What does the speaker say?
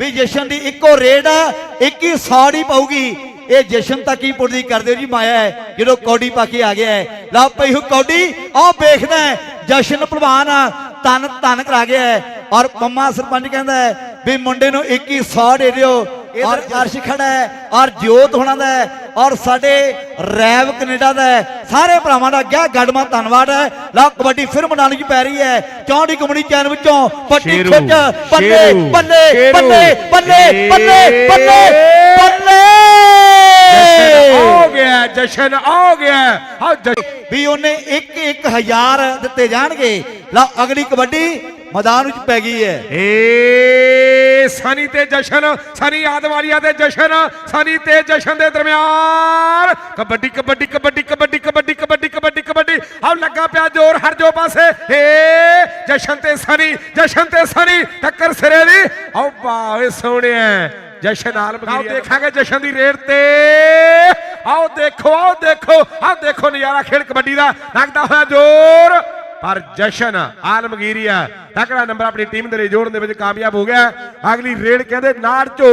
ਵੀ ਜਸ਼ਨ ਦੀ ਇੱਕੋ ਰੇਡ ਆ 21 100 ਹੀ ਪਾਊਗੀ। ਇਹ ਜਸ਼ਨ ਤੱਕ ਹੀ ਪੁੱਟਦੀ ਕਰਦੇ ਹੋ ਜੀ ਮਾਇਆ ਹੈ, ਜਦੋਂ ਕੌਡੀ ਪਾ ਕੇ ਆ ਗਿਆ ਹੈ। ਲਾ ਪਈ ਹੋ ਕੌਡੀ, ਆਹ ਵੇਖਦਾ ਜਸ਼ਨ ਭਲਵਾਨ ਆ ਤਨ ਤਨ ਕਰਾ ਗਿਆ ਹੈ। ਔਰ ਪੰਮਾ ਸਰਪੰਚ ਕਹਿੰਦਾ ਹੈ ਵੀ ਮੁੰਡੇ ਨੂੰ 21 100 ਦੇ ਦਿਓ ਔਰ ਅਰਸ਼ ਖੜਾ ਹੈ ਔਰ ਜੋਤ ਹੋਣਾ ਦਾ ਹੈ ਔਰ ਸਾਡੇ ਰੈਵ ਕੈਨੇਡਾ ਦਾ ਹੈ। ਸਾਰੇ ਭਰਾਵਾਂ ਦਾ ਗਿਆ ਗੜਮਾ ਧੰਨਵਾਦ ਹੈ। ਲਾ ਕਬੱਡੀ ਫਿਰ ਮਨਾਉਣ ਦੀ ਪੈ ਰਹੀ ਹੈ। ਚੌਂਡੀ ਕਮਣੀ ਚੈਨ ਵਿੱਚੋਂ ਪੱਟੀ ਖਿੱਚ ਬੱਲੇ ਬੱਲੇ ਬੱਲੇ ਬੱਲੇ ਬੱਲੇ ਬੱਲੇ ਜਸ਼ਨ ਬੱਲੇ ਆ ਗਿਆ ਜਸ਼ਨ ਆ ਗਿਆ। ਹਾਂ ਜਸ਼ਨ। ਵੀ ਉਹਨੇ 1 1000 ਦਿੱਤੇ ਜਾਣਗੇ। ਲਾ ਅਗਲੀ ਕਬੱਡੀ ਮੈਦਾਨ ਵਿੱਚ ਪੈ ਗਈ ਹੈ। ਏ ਸਨੀ ਤੇ ਜਸ਼ਨ ਸਨੀ ਆਦਵਾਲੀਆ ਤੇ ਜਸ਼ਨ ਸਨੀ ਤੇ ਜਸ਼ਨ ਦੇ ਦਰਮਿਆਨ। ਕਬੱਡੀ ਕਬੱਡੀ ਕਬੱਡੀ ਕਬੱਡੀ ਕਬੱਡੀ ਕਬੱਡੀ ਕਬੱਡੀ ਕਬੱਡੀ। ਆਹ ਲੱਗਾ ਪਿਆ ਜ਼ੋਰ ਹਰ ਜੋ ਪਾਸੇ। ਏ ਜਸ਼ਨ ਤੇ ਸਨੀ ਜਸ਼ਨ ਤੇ ਸਨੀ ਟੱਕਰ ਸਿਰੇ ਦੀ। ਆਹ ਬਾਵੇ ਸੋਹਣਿਆ। ਜਸ਼ਨ ਆਲਮਗੀਰ ਆਓ ਦੇਖਾਂਗੇ ਜਸ਼ਨ ਦੀ ਰੇਡ ਤੇ। ਆਓ ਦੇਖੋ ਆਓ ਦੇਖੋ ਆਓ ਦੇਖੋ ਨਜ਼ਾਰਾ ਖੇਡ ਕਬੱਡੀ ਦਾ। ਲੱਗਦਾ ਹੋਇਆ ਜ਼ੋਰ। ਪਰ ਜਸ਼ਨ ਆਲਮਗੀਰੀਆ ਤਕੜਾ ਨੰਬਰ ਆਪਣੀ ਟੀਮ ਦੇ ਲਈ ਜੋੜਨ ਦੇ ਵਿੱਚ ਕਾਮਯਾਬ ਹੋ ਗਿਆ ਅਗਲੀ ਰੇਡ ਕਹਿੰਦੇ ਨਾੜ ਝੋ